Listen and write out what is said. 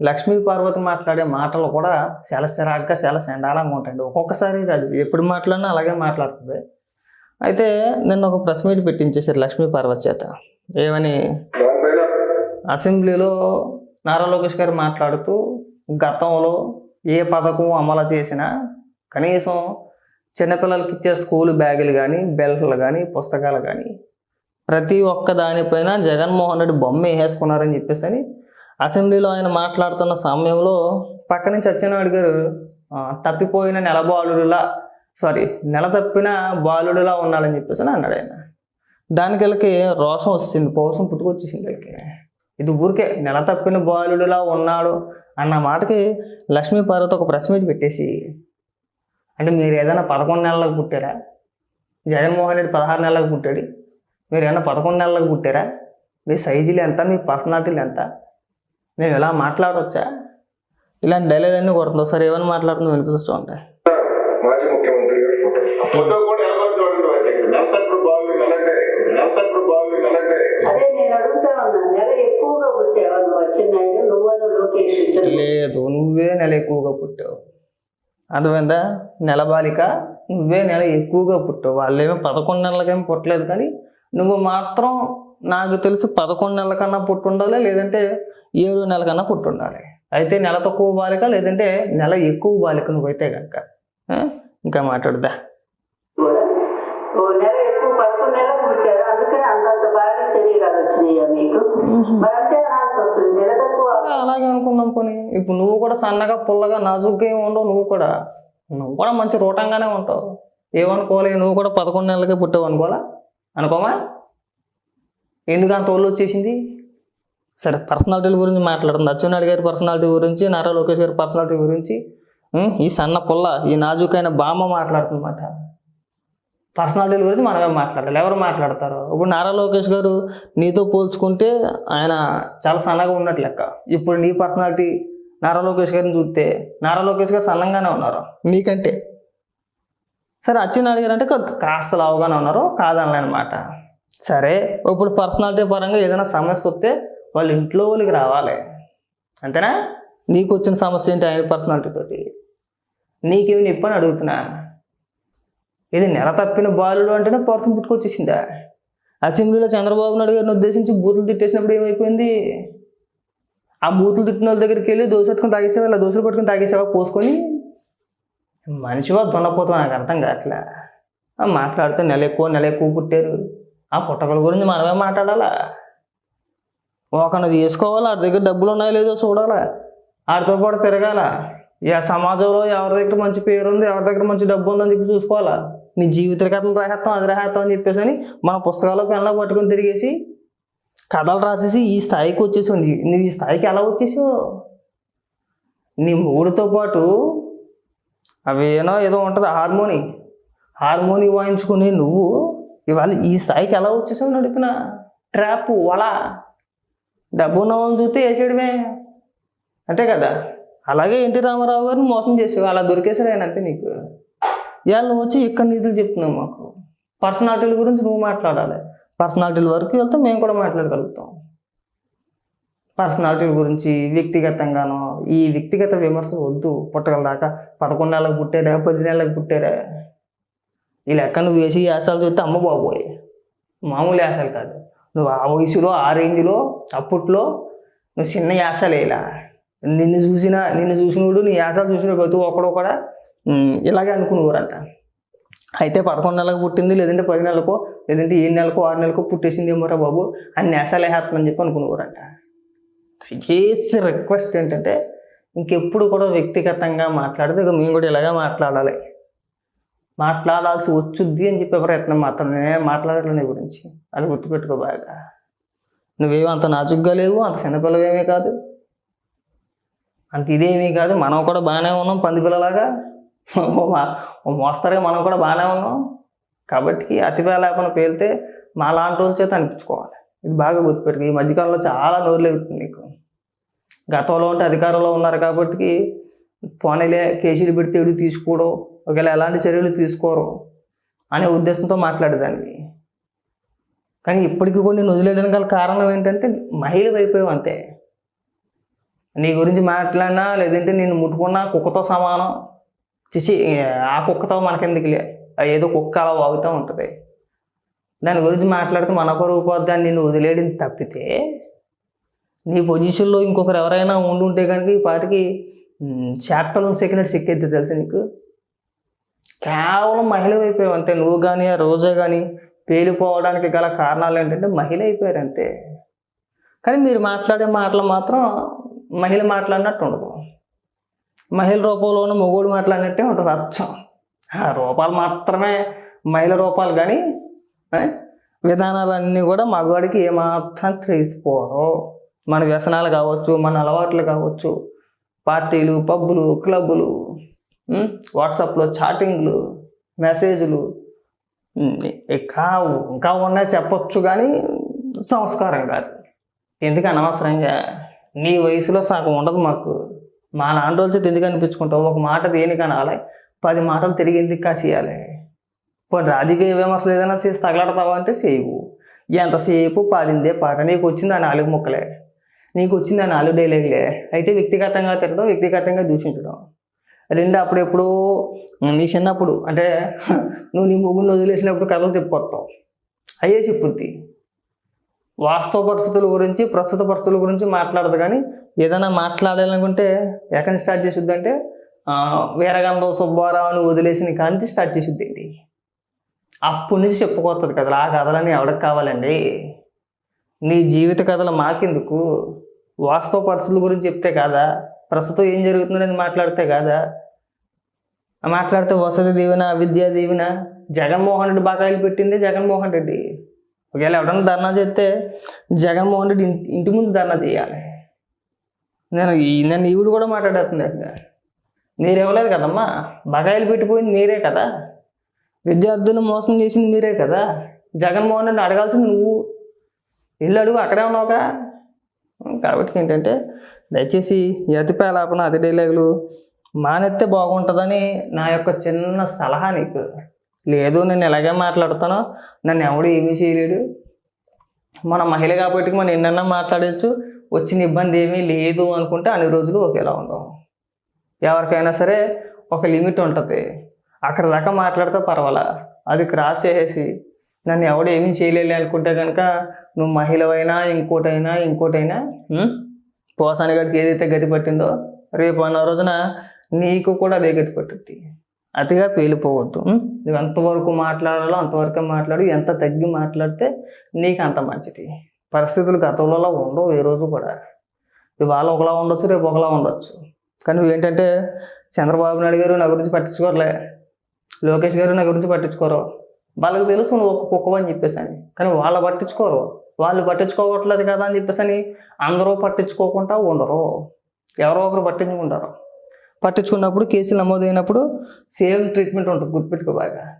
లక్ష్మీ పార్వతి మాట్లాడే మాటలు కూడా చాలా సిరాగ్గా చాలా సెండాలంగా ఉంటాయండి. ఒక్కొక్కసారి కాదు ఎప్పుడు మాట్లాడినా అలాగే మాట్లాడుతుంది. అయితే నిన్న ఒక ప్రెస్ మీట్ పెట్టించేసారు లక్ష్మీ పార్వతి చేత. ఏమని? అసెంబ్లీలో నారా లోకేష్ గారు మాట్లాడుతూ గతంలో ఏ పథకం అమలు చేసినా కనీసం చిన్నపిల్లలకి ఇచ్చే స్కూల్ బ్యాగులు కానీ బెల్ట్లు కానీ పుస్తకాలు కానీ ప్రతి ఒక్క దానిపైన జగన్మోహన్ రెడ్డి బొమ్మ వేసేసుకున్నారని చెప్పేసి అని అసెంబ్లీలో ఆయన మాట్లాడుతున్న సమయంలో పక్క నుంచి సత్యనారాయణ గారు తప్పిపోయిన నెలబాలుడులా సారీ నెల తప్పిన బాలుడులా ఉన్నాడని చెప్పేసి అన్నాడు ఆయన. దానికి వీళ్ళకి రోషం వచ్చింది పౌరుషం పుట్టుకొచ్చేసింది వీళ్ళకి. ఇది ఊరికే నెల తప్పిన బాలుడులా ఉన్నాడు అన్న మాటకి లక్ష్మీ పార్వతి ఒక ప్రశ్న మీద పెట్టేసి అంటే మీరు ఏదైనా పదకొండు నెలలకు పుట్టారా? జగన్మోహన్ రెడ్డి పదహారు నెలలకు పుట్టాడు. మీరు ఏమైనా పదకొండు నెలలకు పుట్టారా? మీ సైజులు ఎంత? మీ పర్సనాలిటీలు ఎంత? మేము ఇలా మాట్లాడవచ్చా ఇలాంటి డైలాగ్ అన్నీ కొడుతుంది? ఒకసారి ఏమైనా మాట్లాడుతుందో వినిపిస్తూ ఉంటాయి నేను లేదు నువ్వే నెల ఎక్కువగా పుట్టావు. అర్థమైందా? నెల బాలిక నువ్వే నెల ఎక్కువగా పుట్టావు. వాళ్ళేమో పదకొండు నెలలకేమో పుట్టలేదు కానీ నువ్వు మాత్రం నాకు తెలిసి పదకొండు నెలల కన్నా పుట్టుండాలి లేదంటే ఏడు నెలల కన్నా పుట్టుండాలి. అయితే నెల తక్కువ బాలిక లేదంటే నెల ఎక్కువ బాలిక నువ్వైతే కనుక ఇంకా మాట్లాడదా? సరే అలాగే అనుకుందాం పోనీ. ఇప్పుడు నువ్వు కూడా సన్నగా పుల్లగా నాజుగ్గా ఏమి ఉండవు నువ్వు కూడా. నువ్వు కూడా మంచి రూటంగానే ఉంటావు. ఏమనుకోవాలి? నువ్వు కూడా పదకొండు నెలలకే పుట్టావు అనుకోవాలా? అనుకోమా? ఎందుకు అంత ఒళ్ళు వచ్చేసింది? సరే పర్సనాలిటీల గురించి మాట్లాడుతుంది అచ్చెన్నాయుడు గారి పర్సనాలిటీ గురించి నారా లోకేష్ గారి పర్సనాలిటీ గురించి ఈ సన్న పుల్ల ఈ నాజుకైన బామ్మ మాట్లాడుతుందన్నమాట. పర్సనాలిటీల గురించి మనమే మాట్లాడాలి. ఎవరు మాట్లాడతారు? ఇప్పుడు నారా లోకేష్ గారు నీతో పోల్చుకుంటే ఆయన చాలా సన్నగా ఉన్నట్లు లెక్క. ఇప్పుడు నీ పర్సనాలిటీ నారా లోకేష్ గారిని చూస్తే నారా లోకేష్ గారు సన్నంగానే ఉన్నారు. నీకంటే. సరే అచ్చెన్నాయుడు గారు అంటే కాస్త లావుగానే ఉన్నారు కాదనమాట సరే ఇప్పుడు పర్సనాలిటీ పరంగా ఏదైనా సమస్య వస్తే వాళ్ళ ఇంట్లో వాళ్ళకి రావాలి. అంతేనా? నీకు వచ్చిన సమస్య ఏంటి ఆయన పర్సనాలిటీ తోటి? నీకేమి నొప్పి అని అడుగుతున్నా? ఇది నెల తప్పిన బాలుడు అంటేనే పర్సన్ పుట్టుకొచ్చేసిందా? అసెంబ్లీలో చంద్రబాబు నాయుడు గారిని ఉద్దేశించి బూతులు తిట్టేసినప్పుడు ఏమైపోయింది? ఆ బూతులు తిట్టిన వాళ్ళ దగ్గరికి వెళ్ళి దోశ పట్టుకొని తాగేసావా? ఇలా దోశలు పట్టుకొని తాగేసావా? పోసుకొని? మనిషివా దున్నపోతాం నాకు అర్థం కావట్లే. మాట్లాడితే నెల ఎక్కువ నెల ఎక్కువ పుట్టారు. ఆ పుట్టకల గురించి మనమే మాట్లాడాలా? ఒకనది తీసుకోవాలా? ఆడి దగ్గర డబ్బులు ఉన్నాయో లేదో చూడాలా? ఆడితో పాటు తిరగాల? ఇక సమాజంలో ఎవరి దగ్గర మంచి పేరు ఉంది ఎవరి దగ్గర మంచి డబ్బు ఉందని చెప్పి చూసుకోవాలా? నీ జీవిత కథలు రాసేస్తాం అది రాసేస్తాం అని చెప్పేసి అని మన పుస్తకాల్లో పెన్లో పట్టుకొని తిరిగేసి కథలు రాసేసి ఈ స్థాయికి వచ్చేసావు. నీ- నువ్వు ఈ స్థాయికి ఎలా వచ్చేసావు? నీ మూడుతో పాటు అవి ఏదో ఉంటుంది హార్మోని. హార్మోని వాయించుకుని నువ్వు ఇవాళ ఈ స్థాయికి ఎలా వచ్చేసావు అని ట్రాప్ వల. డబ్బు ఉన్న చూస్తే వేసేయడమే అంతే కదా? అలాగే ఎన్టీ రామారావు గారిని మోసం చేసావు? అలా దొరికేసారు ఆయన అంతే నీకు. ఇవాళ నువ్వు వచ్చి ఇక్కడ నిధులు చెప్తున్నావు మాకు. పర్సనాలిటీల గురించి నువ్వు మాట్లాడాలి. పర్సనాలిటీల వరకు వెళ్తే మేము కూడా మాట్లాడగలుగుతాం. పర్సనాలిటీల గురించి వ్యక్తిగతంగానో ఈ వ్యక్తిగత విమర్శలు వద్దు. పుట్టగల దాకా పదకొండు నెలలకు పుట్టారా పది నెలలకు పుట్టారా? ఈ లెక్క నువ్వు వేసి యాసాలు చూస్తే అమ్మ బాబోయ్. మామూలు యాసాలు కాదు. నువ్వు ఆ వయసులో ఆ రేంజ్లో అప్పట్లో నువ్వు చిన్న యాసాలు వేయలా నిన్ను చూసిన నిన్ను చూసినోడు నీ యాసాలు చూసిన ప్రతి ఒక్కడు కూడా ఇలాగే అనుకునేవారంట. అయితే పదకొండు నెలలకు పుట్టింది లేదంటే పది నెలలకో లేదంటే ఏడు నెలలకు ఆరు నెలలకో పుట్టేసింది ఏమోరా బాబు అన్ని యాసాలు వేసేస్తుందని చెప్పి అనుకునేవారంట. దయచేసి రిక్వెస్ట్ ఏంటంటే ఇంకెప్పుడు కూడా వ్యక్తిగతంగా మాట్లాడితే ఇక మేము కూడా ఇలాగే మాట్లాడాలి. మాట్లాడాల్సి వచ్చుద్ది అని చెప్పే ప్రయత్నం మాత్రం నేనే మాట్లాడట్లే నీ గురించి. అది గుర్తుపెట్టుకో బాగా. నువ్వేమో అంత నాజుగ్గా లేవు అంత చిన్నపిల్లవేమీ కాదు. అంత ఇదేమీ కాదు మనం కూడా బాగానే ఉన్నాం పంది పిల్లలాగా ఓ మా- మోస్తరుగా మనం కూడా బాగానే ఉన్నాం. కాబట్టి అతిపే లేకుండా పేలితే మా లాంటి వాళ్ళ చేత అనిపించుకోవాలి. ఇది బాగా గుర్తుపెట్టుకో. ఈ మధ్యకాలంలో చాలా నోరు లేవుతుంది నీకు. గతంలో ఉంటే అధికారంలో ఉన్నారు కాబట్టి పోనీలే కేసులు పెడితే ఎవరు తీసుకోవడం ఒకవేళ ఎలాంటి చర్యలు తీసుకోరు అనే ఉద్దేశంతో మాట్లాడేదాన్ని. కానీ ఇప్పటికీ కొన్ని వదిలేయడానికి గల కారణం ఏంటంటే మహిళ అయిపోయావు అంతే. నీ గురించి మాట్లాడినా లేదంటే నేను ముట్టుకున్నా కుక్కతో సమానం. చిచి ఆ కుక్కతో మనకెందుకులే? ఏదో కుక్క అలా వాగుతూ ఉంటుంది. దాని గురించి మాట్లాడితే మన కొరకు పోద్ది అని వదిలేయడం తప్పితే నీ పొజిషన్లో ఇంకొకరు ఎవరైనా ఉండి ఉంటే కనుక ఈ పాటికి చాప్టర్లను సెకండ్ సిక్కేది తెలుసు నీకు? కేవలం మహిళ అయిపోయావు అంతే. నువ్వు కానీ ఆ రోజా కానీ పేలిపోవడానికి గల కారణాలు ఏంటంటే మహిళ అయిపోయారు అంతే. కానీ మీరు మాట్లాడే మాటలు మాత్రం మహిళ మాట్లాడినట్టు ఉండదు. మహిళ రూపంలో ఉన్న మొగోడు మాట్లాడినట్టే ఉంటుంది అర్థం. ఆ రూపాలు మాత్రమే మహిళ రూపాలు కానీ విధానాలన్నీ కూడా మగవాడికి ఏమాత్రం తెలిసిపోవడం మన వ్యసనాలు కావచ్చు మన అలవాట్లు కావచ్చు పార్టీలు పబ్బులు క్లబ్బులు వాట్సాప్లో చాటింగ్లు మెసేజ్లు ఉమ్, ఇంకా ఇంకా ఉన్నాయి చెప్పొచ్చు కానీ సంస్కారం కాదు. ఎందుకు అనవసరంగా? నీ వయసులో సగం ఉండదు మాకు. మా నాన్న రోజు ఎందుకు అనిపించుకుంటావు? ఒక మాట దేనికి అనాలి? పది మాటలు తిరిగి ఎందుకు కాసేయాలి? పోనీ రాజకీయ విమర్శలు ఏదైనా చేసి తగలడతావా అంటే చేయవు. ఎంతసేపు పాడిందే పాట? నీకు వచ్చింది ఆ నాలుగు ముక్కలే? నీకు వచ్చింది ఆ నాలుగు డైలాగులే? అయితే వ్యక్తిగతంగా తిట్టడం వ్యక్తిగతంగా దూషించడం. రెండు అప్పుడెప్పుడు నీ చిన్నప్పుడు అంటే నువ్వు నీ ముగ్గురు వదిలేసినప్పుడు కథలు చెప్పుకొస్తావు అయ్యే చెప్పుద్ది. వాస్తవ పరిస్థితుల గురించి ప్రస్తుత పరిస్థితుల గురించి మాట్లాడదు కానీ ఏదైనా మాట్లాడాలనుకుంటే ఎక్కడి స్టార్ట్ చేసిద్ది అంటే వీరగంధం సుబ్బారావుని వదిలేసిన కాంతి స్టార్ట్ చేసిద్ది అప్పటి నుంచి చెప్పుకోతుంది కదా ఆ కథలని ఎవరికి కావాలండి? నీ జీవిత కథలు మాకెందుకు? వాస్తవ పరిస్థితుల గురించి చెప్తే కాదా? ప్రస్తుతం ఏం జరుగుతుందని మాట్లాడితే కాదా? మాట్లాడితే వసతి దీవెన విద్యా దీవెన జగన్మోహన్ రెడ్డి బకాయిలు పెట్టింది జగన్మోహన్ రెడ్డి. ఒకవేళ ఎవడన్నా ధర్నా చేస్తే జగన్మోహన్ రెడ్డి ఇంటి ముందు ధర్నా చేయాలి. నేను ఈ నేను ఈవిడ కూడా మాట్లాడేస్తుంది అక్కడ. మీరు ఇవ్వలేదు కదమ్మా? బకాయిలు పెట్టిపోయింది మీరే కదా. విద్యార్థులను మోసం చేసింది మీరే కదా. జగన్మోహన్ రెడ్డి అడగాల్సింది నువ్వు. ఇల్లు అడుగు అక్కడే ఉన్నావుగా. కాబట్టి ఏంటంటే దయచేసి ఈ అతి పేలాపన అతి డైలాగులు మానెత్తే బాగుంటుందని నా యొక్క చిన్న సలహా నీకు. లేదు నేను ఎలాగే మాట్లాడుతానో నన్ను ఎవడు ఏమీ చేయలేడు. మన మహిళ కాబట్టి మనం ఎన్నన్నా మాట్లాడచ్చు వచ్చిన ఇబ్బంది ఏమీ లేదు అనుకుంటే అన్ని రోజులు ఒకేలా ఉండవు. ఎవరికైనా సరే ఒక లిమిట్ ఉంటుంది. అక్కడ దాకా మాట్లాడితే పర్వాలా? అది క్రాస్ చేసేసి నన్ను ఎవడు ఏమీ చేయలేదు అనుకుంటే కనుక నువ్వు మహిళవైనా ఇంకోటైనా ఇంకోటైనా పోసాని గడికి ఏదైతే గతి పట్టిందో రేపు అన్న రోజున నీకు కూడా అదే గతి పట్టుద్ది. అతిగా పేలిపోవద్దు నువ్వు ఎంతవరకు మాట్లాడాలో అంతవరకు మాట్లాడు ఎంత తగ్గి మాట్లాడితే నీకు అంత మంచిది. పరిస్థితులు గతంలో ఉండవు ఏ రోజు కూడా. ఇవాళ ఒకలా ఉండొచ్చు రేపు ఒకలా ఉండొచ్చు. కానీ నువ్వేంటంటే చంద్రబాబు నాయుడు గారు నా గురించి పట్టించుకోరలే. లోకేష్ గారు నా గురించి పట్టించుకోరు. వాళ్ళకి తెలుసు నువ్వు ఒక కుక్కవ అని చెప్పేసి అని కానీ వాళ్ళు పట్టించుకోరు. వాళ్ళు పట్టించుకోవట్లేదు కదా అని చెప్పేసి అని అందరూ పట్టించుకోకుండా ఉండరు. ఎవరో ఒకరు పట్టించుకుంటారు. పట్టించుకున్నప్పుడు కేసులు నమోదైనప్పుడు సేమ్ ట్రీట్మెంట్ ఉంటుంది గుర్తుపెట్టుకో బాగా.